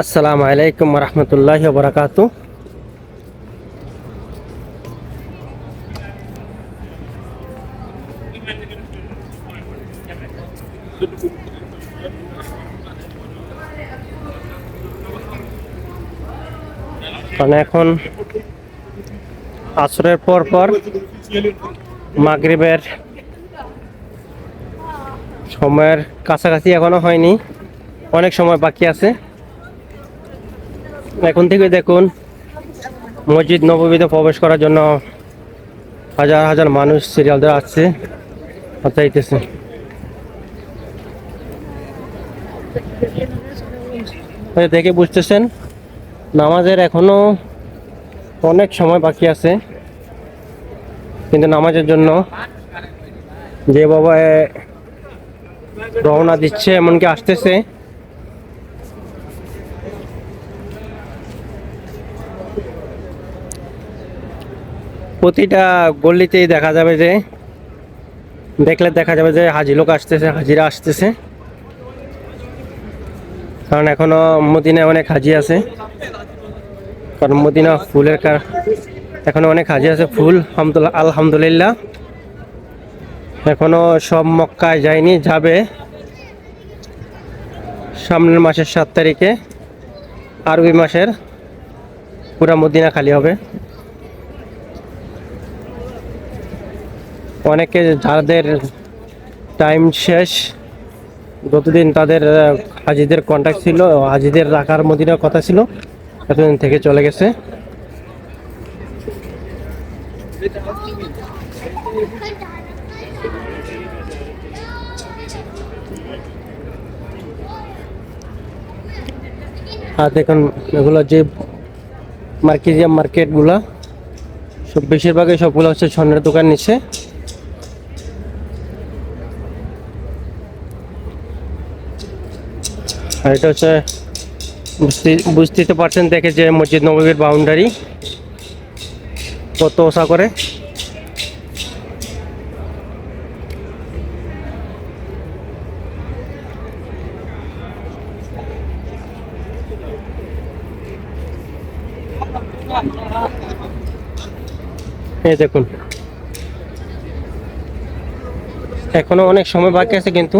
আসসালামু আলাইকুম রহমতুল্লাহ বরাকাতু এখন আসরের পর পর মাগরিবের সময়ের কাছাকাছি এখনও হয়নি, অনেক সময় বাকি আছে। এখন থেকে দেখুন, মসজিদ নবমীতে প্রবেশ করার জন্য হাজার হাজার মানুষ সিরিয়াল আসছে চাইতেছে দেখে বুঝতেছেন, নামাজের এখনও অনেক সময় বাকি আছে, কিন্তু নামাজের জন্য যে বাবা রওনা দিচ্ছে, এমনকি আসতেছে প্রতিটা গল্লিতেই দেখা যাবে যে, দেখলে দেখা যাবে যে হাজি লোক আসতেছে, হাজিরা আসতেছে। কারণ এখনও মদিনায় অনেক হাজি আছে। কারণ মদিনা ফুলের কার, এখনও অনেক হাজি আছে ফুল আলহামদুলিল্লাহ। এখনও সব মক্কায় যায়নি, যাবে সামনের মাসের সাত তারিখে, আরবি মাসের, পুরা মদিনা খালি হবে। অনেকে যাদের টাইম শেষ গতদিন তাদের হাজিদের কন্ট্যাক্ট ছিল, হাজিদের রাখার মদিনার কথা ছিল, এতদিন থেকে চলে গেছে। আর দেখুন, এগুলো যে মার্কেজিয়াম মার্কেটগুলো, সব বেশিরভাগই সবগুলো হচ্ছে স্বর্ণের দোকান নিচে। আর এটা হচ্ছে বুঝতে বুঝতেই তো পারছেন দেখে যে মসজিদ নবীর বাউন্ডারি কত ওসা করে। এই দেখুন। এখনও অনেক সময় বাকি আছে কিন্তু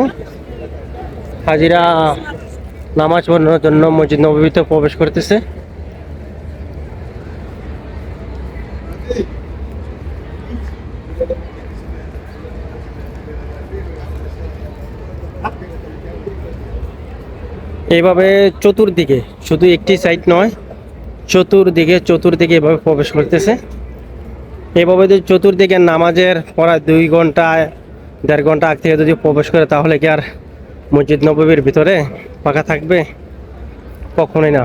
হাজিরা নামাজ পড়ানোর জন্য মসজিদ নবীতে প্রবেশ করতেছে। এইভাবে চতুর্দিকে, শুধু একটি সাইড নয়, চতুর্দিকে চতুর্দিকে এভাবে প্রবেশ করতেছে। এভাবে যদি চতুর্দিকে নামাজের পড়া দুই ঘণ্টা, দেড় ঘণ্টা আগ থেকে যদি প্রবেশ করে, তাহলে কি আর মসজিদ নবীর ভিতরে ফাঁকা থাকবে? কখনোই না।